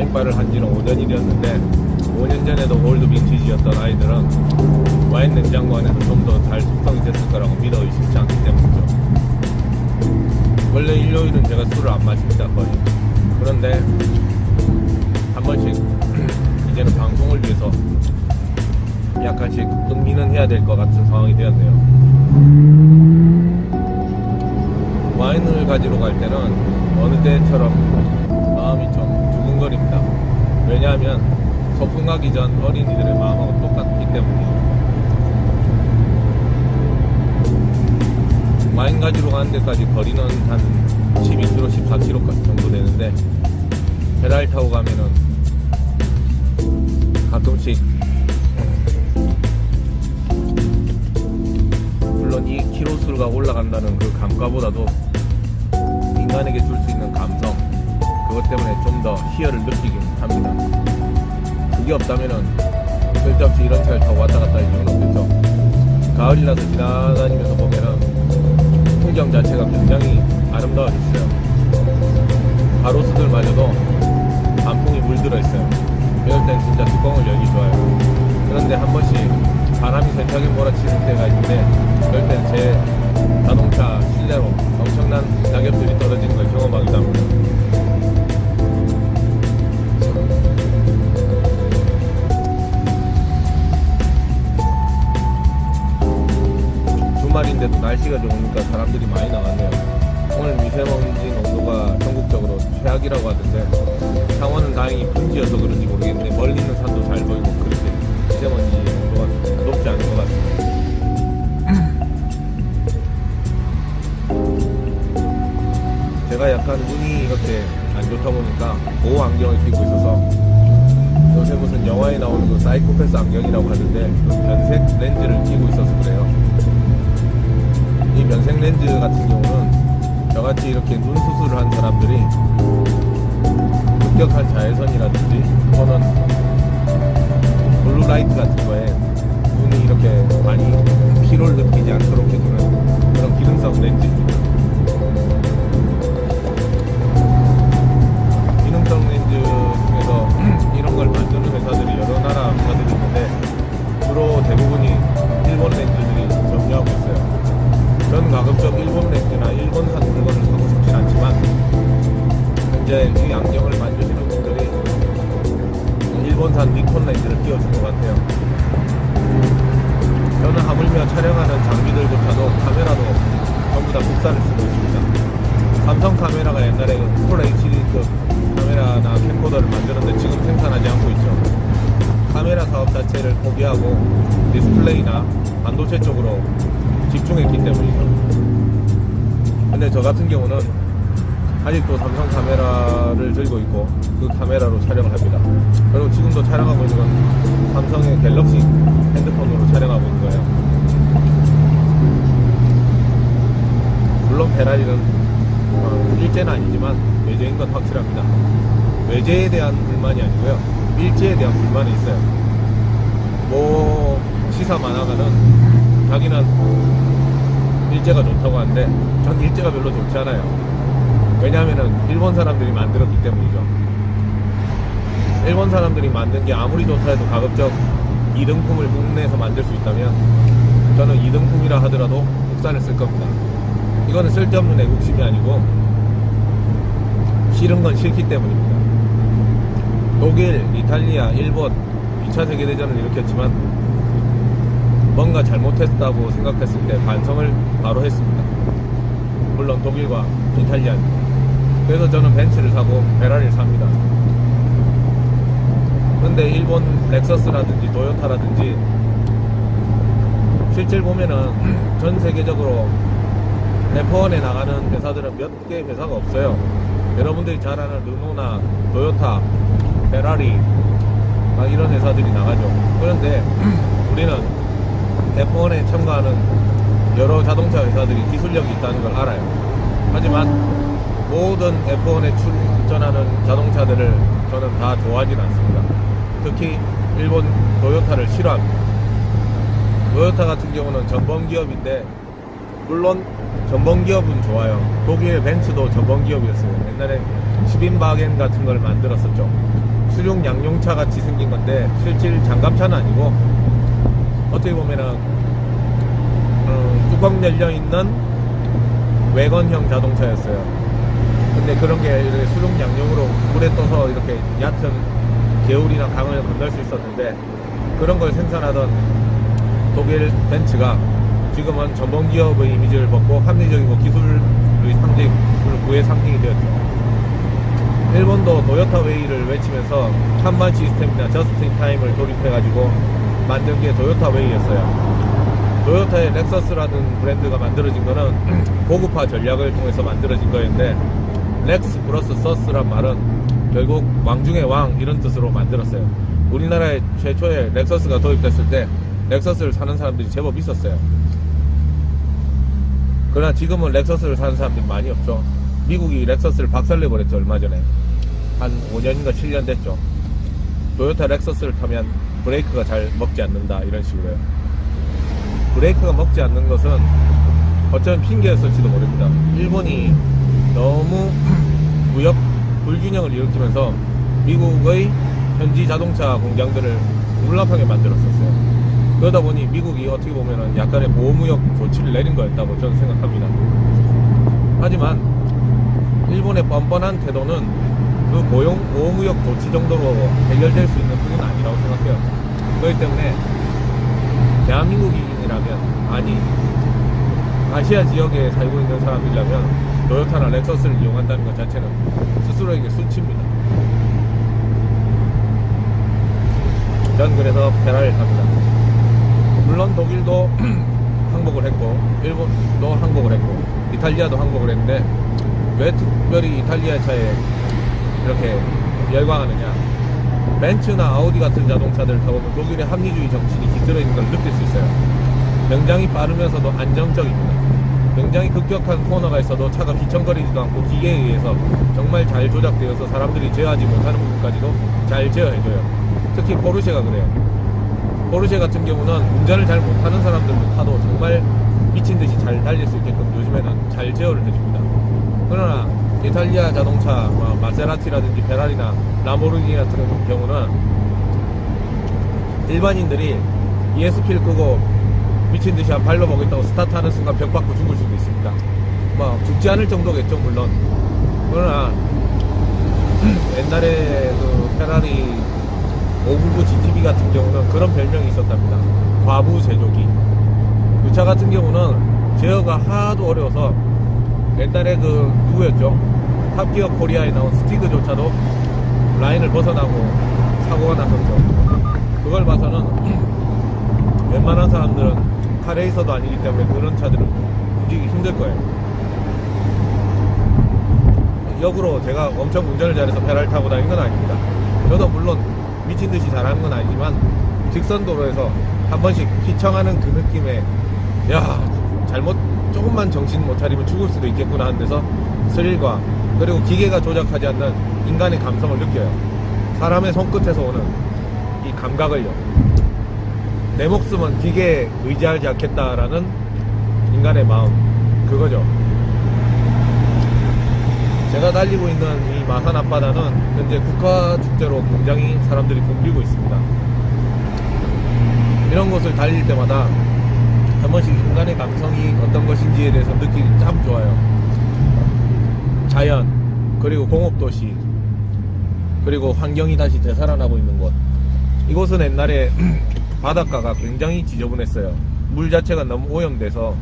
와인바를 한 지는 5년이 되었는데 5년 전에도 올드 빈티지였던 아이들은 와인 냉장고 안에서 좀 더 잘 숙성이 됐을 거라고 믿어 의심치 않기 때문이죠. 원래 일요일은 제가 술을 안 마십니다 거의. 그런데 한 번씩 이제는 방송을 위해서 약간씩 음미는 해야 될 것 같은 상황이 되었네요. 와인을 가지러 갈 때는 어느 때처럼 근거립니다. 왜냐하면 소풍하기 전 어린이들의 마음하고 똑같기 때문이에요. 와인 가지러 가는 데까지 거리는 한 12km, 14km 정도 되는데 배달 타고 가면은 가끔씩 물론 이 키로수가 올라간다는 그 감가보다도 인간에게 줄 수 있는 그것 때문에 좀 더 희열을 느끼긴 합니다. 그게 없다면은 쓸데없이 이런 차를 타고 왔다 갔다 할 이유는 없겠죠. 가을이라서 지나다니면서 보면은 풍경 자체가 굉장히 아름다워졌어요. 가로수들마저도 단풍이 물들어 있어요. 이럴 땐 진짜 뚜껑을 열기 좋아요. 그런데 한 번씩 바람이 세차게 몰아치는 때가 있는데 그럴 땐 제 자동차 실내로 엄청난 낙엽들이 떨어지는 걸 경험하기도 합니다. 날씨가 좋으니까 사람들이 많이 나갔네요. 오늘 미세먼지 농도가 전국적으로 최악이라고 하던데 창원은 다행히 분지여서 그런지 모르겠는데 멀리 있는 산도 잘 보이고 그렇게 미세먼지 농도가 높지 않은 것 같습니다. 제가 약간 눈이 이렇게 안 좋다 보니까 보호 안경을 끼고 있어서 요새 무슨 영화에 나오는 그 사이코패스 안경이라고 하는데 그 변색 렌즈를 끼고 있어서 그래요. 이 면색 렌즈 같은 경우는 저같이 이렇게 눈 수술을 한 사람들이 급격한 자외선이라든지 또는 블루라이트 같은 거에 눈이 이렇게 많이 피로를 느끼지 않도록 해주는 그런 기능성 렌즈입니다. 기능성 렌즈 중에서 이런 걸 만드는 회사들이 여러 나라 회사들이 있는데 저는 가급적 일본 렌즈나 일본산 물건을 사고 싶진 않지만 현재 이 안경을 만드시는 분들이 일본산 니콘 렌즈를 끼워준 것 같아요. 저는 하물며 촬영하는 장비들조차도 카메라도 전부 다 국산을 쓰고 있습니다. 삼성 카메라가 옛날에 그풀 HD급 카메라나 캠코더를 만드는데 지금 생산하지 않고 있죠. 카메라 사업 자체를 포기하고 디스플레이나 반도체 쪽으로 집중했기 때문이죠. 근데 저 같은 경우는 아직도 삼성 카메라를 들고 있고 그 카메라로 촬영을 합니다. 그리고 지금도 촬영하고 있는 건 삼성의 갤럭시 핸드폰으로 촬영하고 있는 거예요. 물론 페라리는 어, 일제는 아니지만 외제인 건 확실합니다. 외제에 대한 불만이 아니고요. 일제에 대한 불만이 있어요. 뭐 시사 만화가는 자기는 일제가 좋다고 하는데 전 일제가 별로 좋지 않아요. 왜냐하면은 일본 사람들이 만들었기 때문이죠. 일본 사람들이 만든 게 아무리 좋다 해도 가급적 이등품을 국내에서 만들 수 있다면 저는 이등품이라 하더라도 국산을 쓸 겁니다. 이거는 쓸데없는 애국심이 아니고 싫은 건 싫기 때문입니다. 독일, 이탈리아, 일본 2차 세계대전을 일으켰지만 뭔가 잘못했다고 생각했을 때 반성을 바로 했습니다. 물론 독일과 이탈리아. 그래서 저는 벤츠를 사고 베라리를 삽니다. 근데 일본 렉서스라든지 도요타라든지 실질 보면은 전 세계적으로 F1에 나가는 회사들은 몇 개 회사가 없어요. 여러분들이 잘 아는 르노나 도요타, 페라리 막 이런 회사들이 나가죠. 그런데 우리는 F1에 참가하는 여러 자동차 회사들이 기술력이 있다는 걸 알아요. 하지만 모든 F1에 출전하는 자동차들을 저는 다 좋아하진 않습니다. 특히 일본 도요타를 싫어합니다. 도요타 같은 경우는 전범 기업인데 물론 전범 기업은 좋아요. 독일 벤츠도 전범 기업이었어요. 옛날에 10인 바겐 같은 걸 만들었었죠. 수륙 양용차 같이 생긴 건데 실질 장갑차는 아니고 어떻게 보면은 음, 뚜껑 열려 있는 외건형 자동차였어요. 근데 그런 게 이렇게 수륙 양용으로 물에 떠서 이렇게 얕은 개울이나 강을 건널 수 있었는데 그런 걸 생산하던 독일 벤츠가 지금은 전범 기업의 이미지를 벗고 합리적이고 기술의 상징을 구의 상징이 되었죠. 일본도 도요타 웨이를 외치면서 한만 시스템이나 저스트 인 타임을 도입해가지고 만든 게 도요타 웨이였어요. 도요타의 렉서스라는 브랜드가 만들어진 거는 고급화 전략을 통해서 만들어진 거였는데 렉스 플러스 서스란 말은 결국 왕 중의 왕 이런 뜻으로 만들었어요. 우리나라에 최초에 렉서스가 도입됐을 때 렉서스를 사는 사람들이 제법 있었어요. 그러나 지금은 렉서스를 사는 사람들이 많이 없죠. 미국이 렉서스를 박살내버렸죠, 얼마 전에. 한 5년인가 7년 됐죠. 도요타 렉서스를 타면 브레이크가 잘 먹지 않는다, 이런 식으로요. 브레이크가 먹지 않는 것은 어쩌면 핑계였을지도 모릅니다. 일본이 너무 무역 불균형을 일으키면서 미국의 현지 자동차 공장들을 몰락하게 만들었었어요. 그러다 보니 미국이 어떻게 보면 약간의 보호무역 조치를 내린 거였다고 저는 생각합니다. 하지만 일본의 뻔뻔한 태도는 그 고용, 보호무역 조치 정도로 해결될 수 있는 부분은 아니라고 생각해요. 그렇기 때문에 대한민국인이라면 아니 아시아 지역에 살고 있는 사람이라면 토요타나 렉서스를 이용한다는 것 자체는 스스로에게 수치입니다. 전 그래서 페라리를 탑니다. 물론 독일도 항복을 했고 일본도 항복을 했고 이탈리아도 항복을 했는데 왜 특별히 이탈리아 차에 이렇게 열광하느냐. 벤츠나 아우디 같은 자동차들을 타보면 독일의 합리주의 정신이 깃들어 있는 걸 느낄 수 있어요. 굉장히 빠르면서도 안정적입니다. 굉장히 급격한 코너가 있어도 차가 휘청거리지도 않고 기계에 의해서 정말 잘 조작되어서 사람들이 제어하지 못하는 부분까지도 잘 제어해줘요. 특히 포르쉐가 그래요. 포르쉐 같은 경우는 운전을 잘 못하는 사람들도 타도 정말 미친 듯이 잘 달릴 수 있게끔 요즘에는 잘 제어를 해줍니다. 그러나 이탈리아 자동차, 뭐 마세라티라든지 페라리나 라모르기니 같은 경우는 일반인들이 ESP를 끄고 미친 듯이 한 발로 보겠다고 스타트하는 순간 벽 받고 죽을 수도 있습니다. 뭐 죽지 않을 정도겠죠 물론. 그러나 옛날에 그 페라리 599 GTB 같은 경우는 그런 별명이 있었답니다. 과부 제조기. 이차 같은 경우는 제어가 하도 어려워서 옛날에 그 누구였죠? 탑기어 코리아에 나온 스티그조차도 라인을 벗어나고 사고가 났었죠. 그걸 봐서는 웬만한 사람들은 카레이서도 아니기 때문에 그런 차들은 움직이기 힘들 거예요. 역으로 제가 엄청 운전을 잘해서 페라리 타고 다닌 건 아닙니다. 저도 물론 미친 듯이 잘하는 건 아니지만 직선 도로에서 한 번씩 휘청하는 그 느낌에 야 잘못 조금만 정신 못 차리면 죽을 수도 있겠구나 하는 데서 스릴과 그리고 기계가 조작하지 않는 인간의 감성을 느껴요. 사람의 손끝에서 오는 이 감각을요. 내 목숨은 기계에 의지하지 않겠다라는 인간의 마음 그거죠. 제가 달리고 있는 이 마산 앞바다는 현재 국가 축제로 굉장히 사람들이 붐비고 있습니다. 이런 곳을 달릴 때마다 한 번씩 인간의 감성이 어떤 것인지에 대해서 느끼기 참 좋아요. 자연, 그리고 공업도시, 그리고 환경이 다시 되살아나고 있는 곳. 이곳은 옛날에 바닷가가 굉장히 지저분했어요. 물 자체가 너무 오염돼서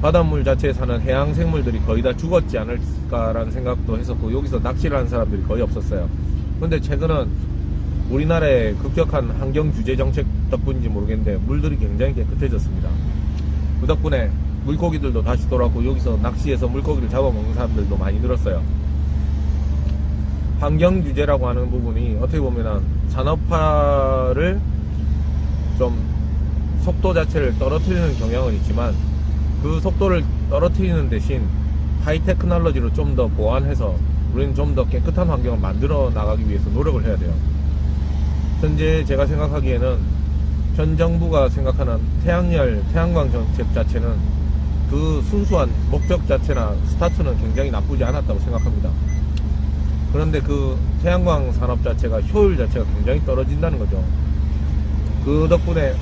바닷물 자체에 사는 해양 생물들이 거의 다 죽었지 않을까라는 생각도 했었고 여기서 낚시를 하는 사람들이 거의 없었어요. 근데 최근은 우리나라의 급격한 환경 규제 정책 덕분인지 모르겠는데 물들이 굉장히 깨끗해졌습니다. 그 덕분에 물고기들도 다시 돌아왔고 여기서 낚시해서 물고기를 잡아먹는 사람들도 많이 늘었어요. 환경 규제라고 하는 부분이 어떻게 보면은 산업화를 좀 속도 자체를 떨어뜨리는 경향은 있지만 그 속도를 떨어뜨리는 대신 하이 테크놀로지로 좀 더 보완해서 우리는 좀 더 깨끗한 환경을 만들어 나가기 위해서 노력을 해야 돼요. 현재 제가 생각하기에는 현 정부가 생각하는 태양열, 태양광 정책 자체는 그 순수한 목적 자체나 스타트는 굉장히 나쁘지 않았다고 생각합니다. 그런데 그 태양광 산업 자체가 효율 자체가 굉장히 떨어진다는 거죠. 그 덕분에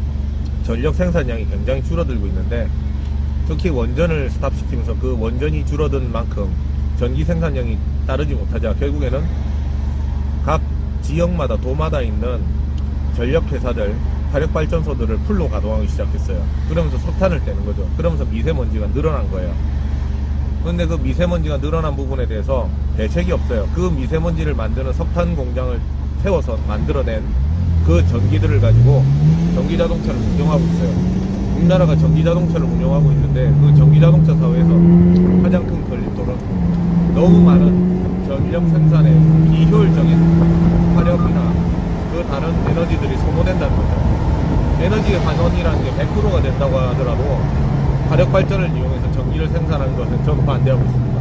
전력 생산량이 굉장히 줄어들고 있는데 특히 원전을 스탑시키면서 그 원전이 줄어든 만큼 전기 생산량이 따르지 못하자 결국에는 각 지역마다 도마다 있는 전력 회사들 화력 발전소들을 풀로 가동하기 시작했어요. 그러면서 석탄을 떼는 거죠. 그러면서 미세먼지가 늘어난 거예요. 근데 그 미세먼지가 늘어난 부분에 대해서 대책이 없어요. 그 미세먼지를 만드는 석탄 공장을 세워서 만들어낸 그 전기들을 가지고 전기 자동차를 운영하고 있어요. 우리나라가 전기 자동차를 운영하고 있는데 그 전기 자동차 사회에서 가장 큰 걸림돌은 너무 많은 전력 생산에 비효율적인 화력이나 그 다른 에너지들이 소모된다는 거죠. 에너지 환원이라는 게 100%가 된다고 하더라도 화력 발전을 이용해서 전기를 생산하는 것은 저는 반대하고 있습니다.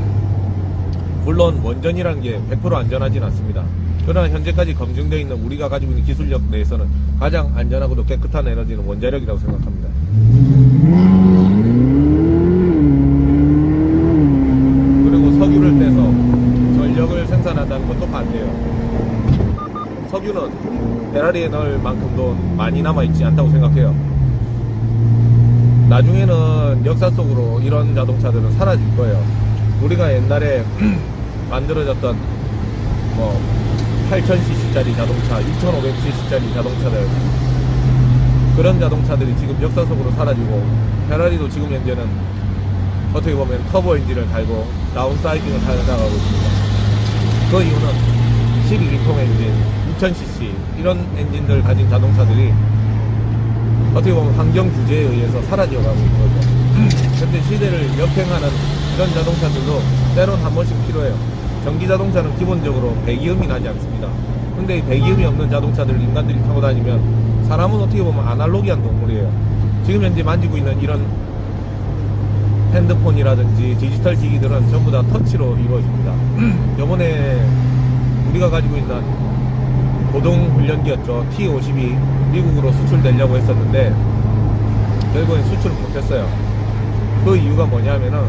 물론 원전이라는 게 100% 안전하진 않습니다. 그러나 현재까지 검증되어 있는 우리가 가지고 있는 기술력 내에서는 가장 안전하고도 깨끗한 에너지는 원자력이라고 생각합니다. 그리고 석유를 떼서 전력을 생산한다는 것도 반대예요. 석유는 베라리에 넣을 만큼도 많이 남아있지 않다고 생각해요. 나중에는 역사 속으로 이런 자동차들은 사라질 거예요. 우리가 옛날에 만들어졌던 뭐 8000cc짜리 자동차, 2500cc짜리 자동차들 그런 자동차들이 지금 역사 속으로 사라지고 페라리도 지금 현재는 어떻게 보면 터보 엔진을 달고 다운 사이징을 타나가고 있습니다. 그 이유는 12기통 엔진, 6000cc 이런 엔진들 가진 자동차들이 어떻게 보면 환경 규제에 의해서 사라져가고 있는 거죠. 현재 시대를 역행하는 이런 자동차들도 때론 한 번씩 필요해요. 전기 자동차는 기본적으로 배기음이 나지 않습니다. 근데 이 배기음이 없는 자동차들을 인간들이 타고 다니면 사람은 어떻게 보면 아날로기한 동물이에요. 지금 현재 만지고 있는 이런 핸드폰이라든지 디지털 기기들은 전부 다 터치로 이루어집니다. 요번에 우리가 가지고 있는 고동 훈련기였죠. T-52 미국으로 수출되려고 했었는데 결국엔 수출을 못했어요. 그 이유가 뭐냐면은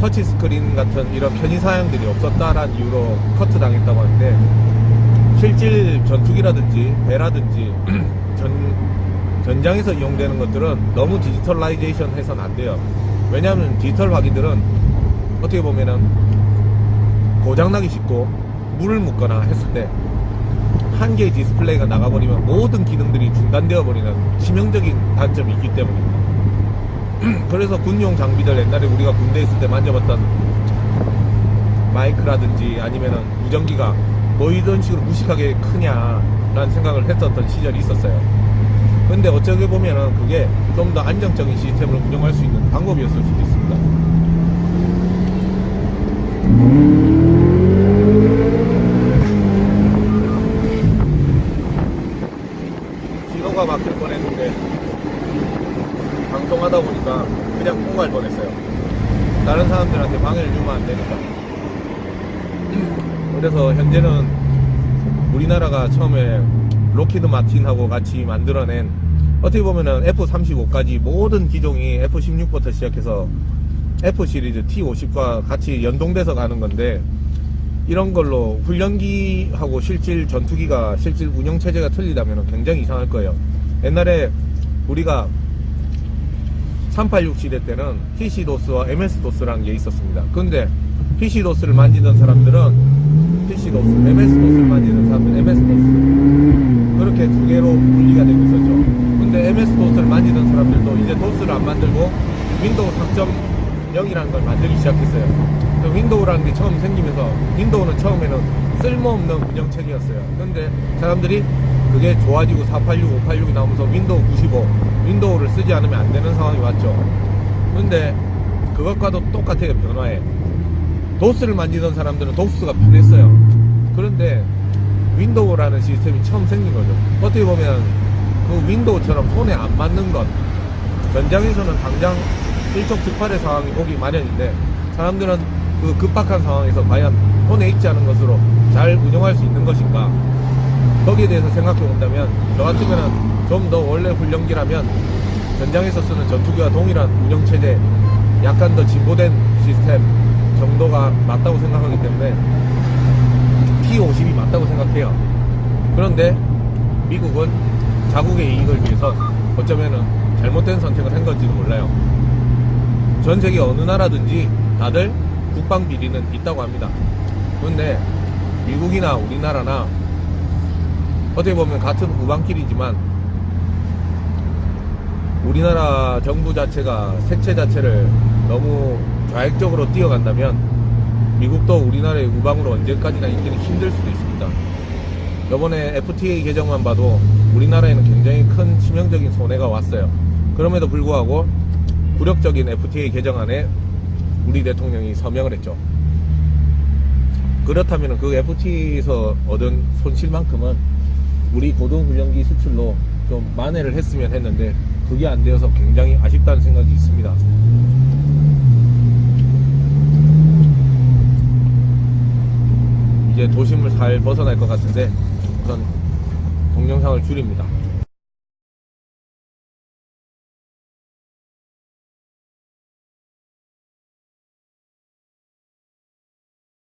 터치 스크린 같은 이런 편의 사양들이 없었다라는 이유로 커트 당했다고 하는데 실질 전투기라든지 배라든지 전 전장에서 이용되는 것들은 너무 디지털라이제이션 해서는 안 돼요. 왜냐하면 디지털 화기들은 어떻게 보면은 고장나기 쉽고 물을 묻거나 했을 때 한 개의 디스플레이가 나가버리면 모든 기능들이 중단되어 버리는 치명적인 단점이 있기 때문입니다. 그래서 군용 장비들 옛날에 우리가 군대에 있을 때 만져봤던 마이크라든지 아니면은 무전기가 뭐 이런 식으로 무식하게 크냐라는 생각을 했었던 시절이 있었어요. 근데 어쩌게 보면은 그게 좀 더 안정적인 시스템을 운영할 수 있는 방법이었을 수도 있습니다. 신호가 막힐 뻔했는데 방송하다 보니까 그냥 통과할 뻔했어요. 다른 사람들한테 방해를 주면 안 되니까. 그래서 현재는 우리나라가 처음에 로키드 마틴하고 같이 만들어낸 어떻게 보면은 F-35까지 모든 기종이 F-16부터 시작해서 F 시리즈 T-50과 같이 연동돼서 가는 건데 이런 걸로 훈련기하고 실질 전투기가 실질 운영 체제가 틀리다면 굉장히 이상할 거예요. 옛날에 우리가 386 시대 때는 PC 도스와 MS 도스라는 게 있었습니다. 근데 PC 도스를 만지던 사람들은 PC 도스, MS 도스를 만지던 사람들은 MS 도스 그렇게 두 개로 분리가 되고 있었죠. 근데 MS 도스를 만지던 사람들도 이제 도스를 안 만들고 윈도우 3.0이라는 걸 만들기 시작했어요. 그 윈도우라는 게 처음 생기면서 윈도우는 처음에는 쓸모없는 운영체계였어요. 근데 사람들이 그게 좋아지고 486, 586이 나오면서 윈도우 95, 윈도우를 쓰지 않으면 안 되는 상황이 왔죠. 근데 그것과도 똑같아요, 변화에. 도스를 만지던 사람들은 도스가 편했어요. 그런데 윈도우라는 시스템이 처음 생긴 거죠. 어떻게 보면 그 윈도우처럼 손에 안 맞는 것. 전장에서는 당장 일촉즉발의 상황이 오기 마련인데 사람들은 그 급박한 상황에서 과연 손에 익지 않은 것으로 잘 운영할 수 있는 것인가 거기에 대해서 생각해 본다면 저 같으면 좀 더 원래 훈련기라면 전장에서 쓰는 전투기와 동일한 운영 체제 약간 더 진보된 시스템 정도가 맞다고 생각하기 때문에 T50이 맞다고 생각해요. 그런데 미국은 자국의 이익을 위해서 어쩌면은 잘못된 선택을 한 건지도 몰라요. 전 세계 어느 나라든지 다들 국방 비리는 있다고 합니다. 그런데 미국이나 우리나라나 어떻게 보면 같은 우방길이지만 우리나라 정부 자체가 색채 자체를 너무 좌익적으로 뛰어간다면 미국도 우리나라의 우방으로 언제까지나 있기는 힘들 수도 있습니다. 이번에 FTA 개정만 봐도 우리나라에는 굉장히 큰 치명적인 손해가 왔어요. 그럼에도 불구하고 굴욕적인 FTA 개정안에 우리 대통령이 서명을 했죠. 그렇다면 그 FTA에서 얻은 손실만큼은 우리 고등훈련기 수출로 좀 만회를 했으면 했는데 그게 안 되어서 굉장히 아쉽다는 생각이 있습니다. 이제 도심을 잘 벗어날 것 같은데 우선 동영상을 줄입니다.